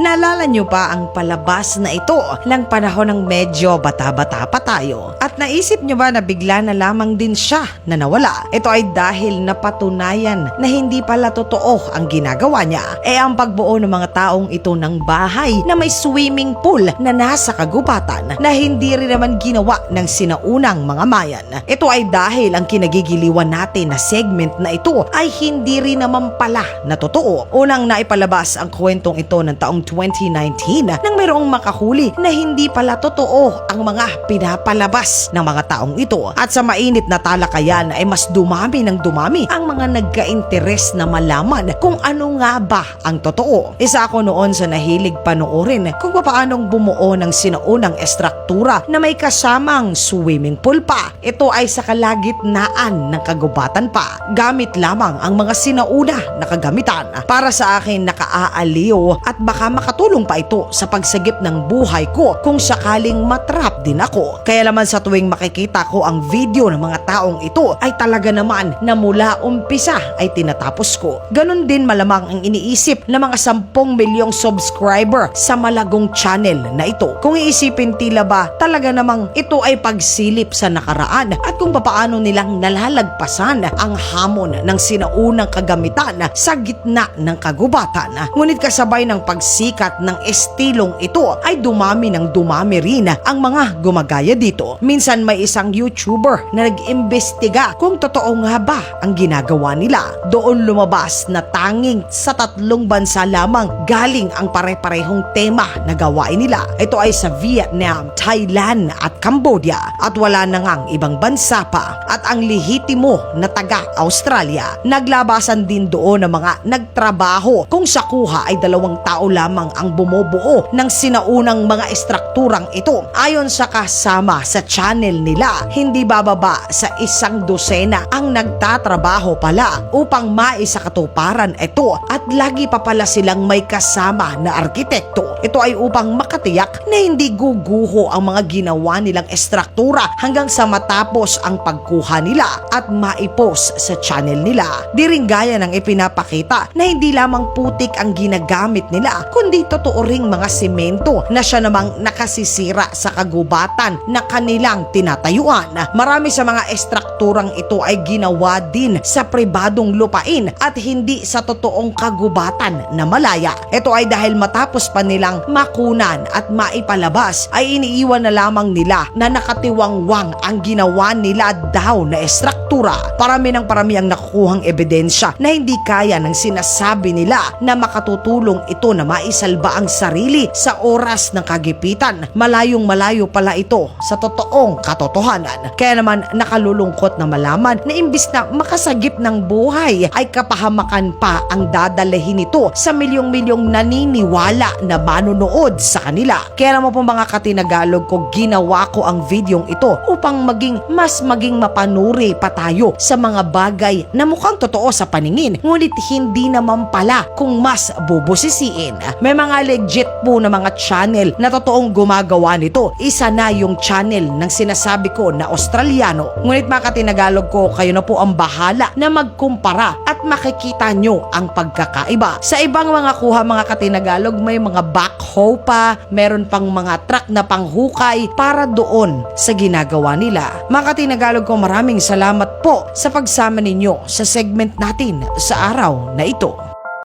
Naalala nyo pa ang palabas na ito lang panahon ng medyo bata-bata pa tayo? At naisip nyo ba na bigla na lamang din siya na nawala? Ito ay dahil napatunayan na hindi pala totoo ang ginagawa niya. E ang pagbuo ng mga taong ito ng bahay na may swimming pool na nasa kagubatan na hindi rin naman ginawa ng sinaunang mga mayan. Ito ay dahil ang kinagigiliwan natin na segment na ito ay hindi rin naman pala na totoo. Unang naipalabas ang kwentong ito ng taong 2019 nang mayroong makahuli na hindi pala totoo ang mga pinapalabas ng mga taong ito. At sa mainit na talakayan ay mas dumami ng dumami ang mga nagka-interes na malaman kung ano nga ba ang totoo. Isa ako noon sa nahilig panoorin kung paanong bumuo ng sinaunang estruktura na may kasamang swimming pool pa. Ito ay sa kalagitnaan ng kagubatan pa. Gamit lamang ang mga sinauna na kagamitan. Para sa akin nakaaaliw at baka makatulong pa ito sa pagsagip ng buhay ko kung sakaling matrap din ako. Kaya naman sa tuwing makikita ko ang video ng mga taong ito ay talaga naman na mula umpisa ay tinatapos ko. Ganon din malamang ang iniisip ng mga 10 milyong subscriber sa malagong channel na ito. Kung iisipin tila ba talaga namang ito ay pagsilip sa nakaraan at kung papaano nilang nalalagpasan ang hamon ng sinaunang kagamitan sa gitna ng kagubatan. Ngunit kasabay ng pagsikat ng estilong ito ay dumami ng dumami rin ang mga gumagaya dito. Minsan may isang YouTuber na nag-imbestiga kung totoo nga ba ang ginagawa nila. Doon lumabas na tanging sa tatlong bansa lamang galing ang pare-parehong tema na gawain nila. Ito ay sa Vietnam, Thailand at Cambodia at wala na ngang ibang bansa pa. At ang lihitimo na taga Australia, naglabasan din doon ng mga nagtrabaho kung sa kuha ay dalawang tao lamang ang bumubuo ng sinaunang mga estrukturang ito. Ayon sa kasama sa channel nila, hindi bababa sa isang dosena ang nagtatrabaho pala upang maisakatuparan ito at lagi pa pala silang may kasama na arkitekto. Ito ay upang makatiyak na hindi guguho ang mga ginawa nilang estruktura hanggang sa matapos ang pagkuha nila at maipos sa channel nila. Di gaya ng ipinapakita na hindi lamang putik ang ginagamit nila kundi totoo ring mga semento na siya namang nakasisira sa kagubatan na kanilang tinatayuan. Marami sa mga estrukturang ito ay ginawa din sa pribadong lupain at hindi sa totoong kagubatan na malaya. Ito ay dahil matapos pa nilang makunan at maipalabas ay iniiwan na lamang nila na nakatiwangwang ang ginawa nila daw na estruktura. Parami ng parami ang nakukuhang ebidensya na hindi kaya ng sinasabi nila na makatutulong ito na maisalba ang sarili sa oras ng kagipitan. Malayong malayo pala ito sa totoong katotohanan. Kaya naman nakalulungkot na malaman na imbis na makasagip ng buhay ay kapahamakan pa ang dadalahin nito sa milyong-milyong naniniwala na manonood sa kanila. Kaya naman po mga katinagalog ko ginawa ko ang videong ito upang maging mas maging mapanuri pa tayo sa mga bagay na mukhang totoo sa paningin ngunit hindi naman pala kung mas bubusisiin. May mga legit po na mga channel na totoong gumagawa nito. Isa na yung channel ng sinasabi ko na Australiano. Ngunit mga katinagalog ko kayo na po ang bahala na magkumpara at makikita nyo ang pagkakaiba. Sa ibang mga kuha mga katinagalog may mga backhoe pa, meron pang mga truck na panghukay para doon sa ginagawa nila. Mga katinagalog ko maraming salamat po sa pagsama ninyo sa segment natin sa araw na ito.